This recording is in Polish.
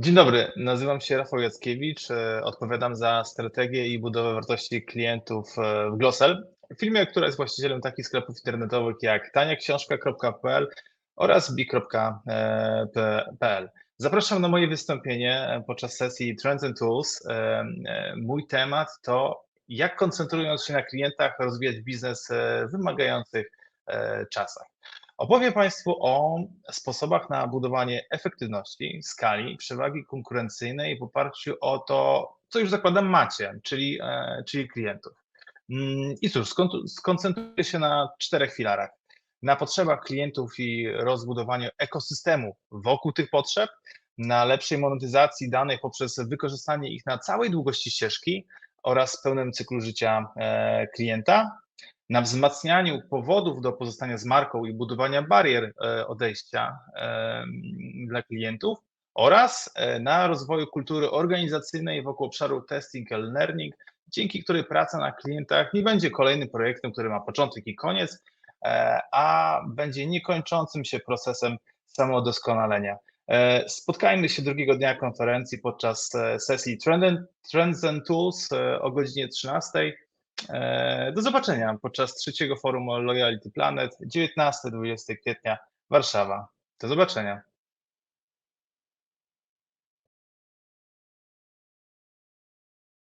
Dzień dobry, nazywam się Rafał Jackiewicz, e, odpowiadam za strategię i budowę wartości klientów e, w Glossel, firmie, która jest właścicielem takich sklepów internetowych jak taniaksiążka.pl oraz bi.pl. Zapraszam na moje wystąpienie podczas sesji Trends and Tools. E, e, Mój temat to jak koncentrując się na klientach rozwijać biznes w wymagających e, czasach. Opowiem Państwu o sposobach na budowanie efektywności, skali, przewagi konkurencyjnej w oparciu o to, co już zakładam macie, czyli, e, czyli klientów. Mm, I cóż, skon- skoncentruję się na czterech filarach. Na potrzebach klientów i rozbudowaniu ekosystemu wokół tych potrzeb, na lepszej monetyzacji danych poprzez wykorzystanie ich na całej długości ścieżki oraz pełnym cyklu życia e, klienta, na wzmacnianiu powodów do pozostania z marką i budowania barier e, odejścia e, dla klientów oraz e, na rozwoju kultury organizacyjnej wokół obszaru testing and learning, dzięki której praca na klientach nie będzie kolejnym projektem, który ma początek i koniec, a będzie niekończącym się procesem samodoskonalenia. Spotkajmy się drugiego dnia konferencji podczas sesji Trends and Tools o godzinie 13. E, Do zobaczenia podczas trzeciego forum Loyalty Planet 19-20 kwietnia Warszawa. Do zobaczenia.